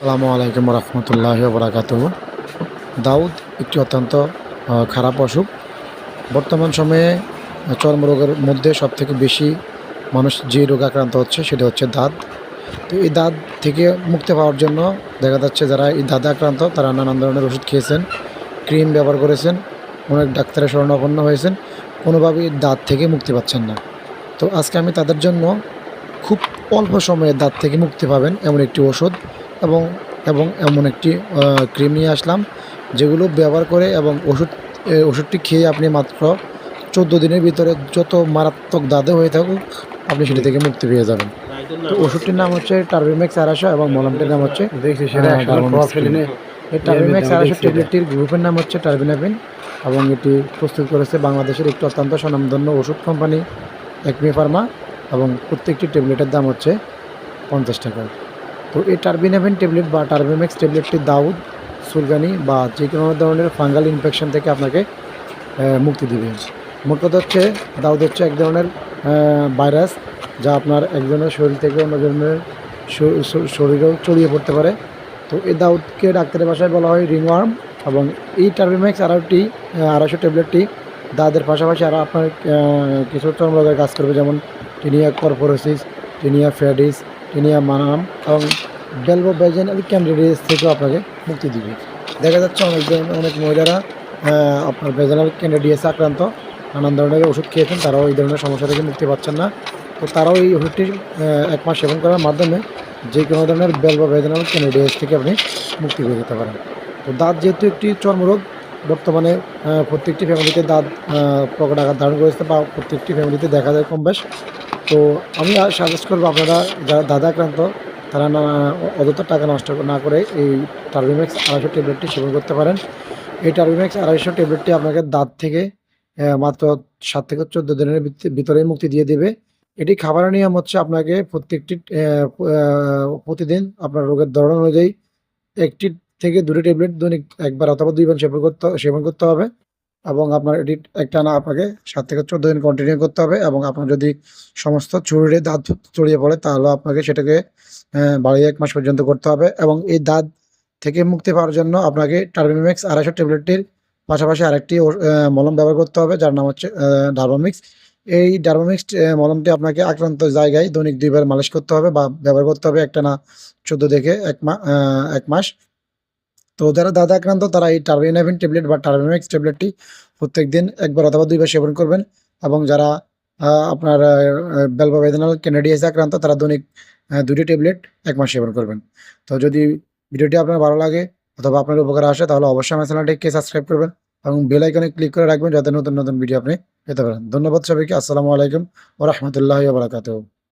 আসসালামু আলাইকুম রহমতুল্লাহ বরাকাত দাউদ একটি অত্যন্ত খারাপ অসুখ। বর্তমান সময়ে চর্মরোগের মধ্যে সবথেকে বেশি মানুষ যে রোগ আক্রান্ত হচ্ছে সেটা হচ্ছে দাঁত। তো এই দাঁত থেকে মুক্তি পাওয়ার জন্য দেখা যাচ্ছে যারা এই দাঁতে আক্রান্ত, তারা নানান ধরনের ওষুধ খেয়েছেন, ক্রিম ব্যবহার করেছেন, অনেক ডাক্তারের শরণাপন্ন হয়েছেন, কোনোভাবেই দাঁত থেকে মুক্তি পাচ্ছেন না। তো আজকে আমি তাদের জন্য খুব অল্প সময়ে দাঁত থেকে মুক্তি পাবেন এমন একটি ওষুধ এবং এবং এমন একটি ক্রিম নিয়ে আসলাম যেগুলো ব্যবহার করে এবং ওষুধ ওষুধটি খেয়ে আপনি মাত্র চোদ্দ দিনের ভিতরে যত মারাত্মক দাদে হয়ে থাকুক আপনি সেটি থেকে মুক্তি পেয়ে যাবেন। তো ওষুধটির নাম হচ্ছে টার্বিম্যাক্স আড়াইশো এবং মলমটির নাম হচ্ছে এই আড়াইশো ট্যাবলেটটির গ্রুপের নাম হচ্ছে টার্বিনাপিন এবং এটি প্রস্তুত করেছে বাংলাদেশের একটি অত্যন্ত স্বনামধন্য ওষুধ কোম্পানি একমি ফার্মা এবং প্রত্যেকটি ট্যাবলেটের দাম হচ্ছে পঞ্চাশ টাকা। তো এই টার্বিনাপিন ট্যাবলেট বা টার্বিম্যাক্স ট্যাবলেটটি দাউদ, সুলগানি বা যে কোনো ধরনের ফাঙ্গাল ইনফেকশন থেকে আপনাকে মুক্তি দিবে। মোট কথা হচ্ছে, দাউদ হচ্ছে এক ধরনের ভাইরাস যা আপনার একজনের শরীর থেকে অন্য শ- শরীরেও ছড়িয়ে পড়তে পারে। তো এই দাউদকে ডাক্তারের ভাষায় বলা হয় রিংওয়ার্ম এবং এই টার্বিম্যাক্স আড়াইটি আড়াইশো ট্যাবলেটটি দাঁতের পাশাপাশি আরও আপনার কিছু চর্মরোগের কাজ করবে যেমন tinea corporis, tinea pedis tinea manuum এবং বেলবো বেজেনাল ক্যান্ডিডিস থেকেও আপনাকে মুক্তি দিবে। দেখা যাচ্ছে অনেক জন- অনেক মহিলারা আপনার ভেজানাল ক্যান্ডিডিয়াসে আক্রান্ত। নানান ধরনের ওষুধ খেয়েছেন তারাও এই ধরনের সমস্যা থেকে মুক্তি পাচ্ছেন না। তো তারাও এই ওষুধটি এক মাস সেবন করার মাধ্যমে যে কোনো ধরনের বেল বা ভেজানাল ক্যান্ডিডিয়াস থেকে আপনি মুক্তি পেয়ে যেতে পারেন। তো দাঁত যেহেতু একটি চর্মরোগ বর্তমানে প্রত্যেকটি ফ্যামিলিতে দাঁত আহ, প্রকট আঘাত ধারণ করেছে বা প্রত্যেকটি ফ্যামিলিতে দেখা যায় কম বেশ। তো আমি সাজেস্ট করব আপনারা, যারা দাদা আক্রান্ত তারা না, অযথা টাকা নষ্ট না করে এই টার্বিম্যাক্স আড়াইশো ট্যাবলেটটি সেবন করতে পারেন। এই টার্বিম্যাক্স আড়াইশো ট্যাবলেটটি আপনাকে দাঁত থেকে মাত্র সাত থেকে চোদ্দ দিনের ভিত- ভিতরে মুক্তি দিয়ে দেবে। এটি খাবারের নিয়ম হচ্ছে আপনাকে প্রত্যেকটি প্রতিদিন আপনার রোগের ধরন অনুযায়ী একটি থেকে দুটি ট্যাবলেট দৈনিক একবার অথবা দুইবার সেবন করতে সেবন করতে হবে। এবং আপনার এটি একটা না আপনাকে সাত থেকে চোদ্দ দিন কন্টিনিউ করতে হবে এবং আপনার যদি সমস্ত শরীরে দাঁত চড়িয়ে পড়ে তাহলে আপনাকে সেটাকে বাড়িয়ে এক মাস পর্যন্ত করতে হবে এবং এই দাঁত থেকে মুক্তি পাওয়ার জন্য আপনাকে টার্বিম্যাক্স আড়াইশো ট্যাবলেটটির পাশাপাশি আরেকটি মলম ব্যবহার করতে হবে যার নাম হচ্ছে ডার্বামিক্স এই ডার্বামিক্স মলমটি আপনাকে আক্রান্ত জায়গায় দৈনিক দুইবার মালিশ করতে হবে বা ব্যবহার করতে হবে একটা না চোদ্দ থেকে এক মা আহ, এক মাস। তো যারা দাদা আক্রান্ত, তারা এই টার্বিনাভিন ট্যাবলেট বা টার্বিম্যাক্স ট্যাবলেটটি প্রত্যেক দিন একবার অথবা দুইবার সেবন করবেন এবং যারা আপনার বেলবা বেদনাল ক্যানাডিয়াসে আক্রান্ত, তারা দৈনিক দুটি ট্যাবলেট এক মাস সেবন করবেন। তো যদি ভিডিওটি আপনার ভালো লাগে অথবা আপনার উপকার আসে, তাহলে অবশ্যই আমার চ্যানেলটিকে সাবস্ক্রাইব করবেন এবং বেল আইকনে ক্লিক করে রাখবেন যাতে নতুন নতুন ভিডিও আপনি পেতে পারেন। ধন্যবাদ সবাইকে। আসসালামু আলাইকুম ও রহমতুল্লাহ বারাকাতুহ।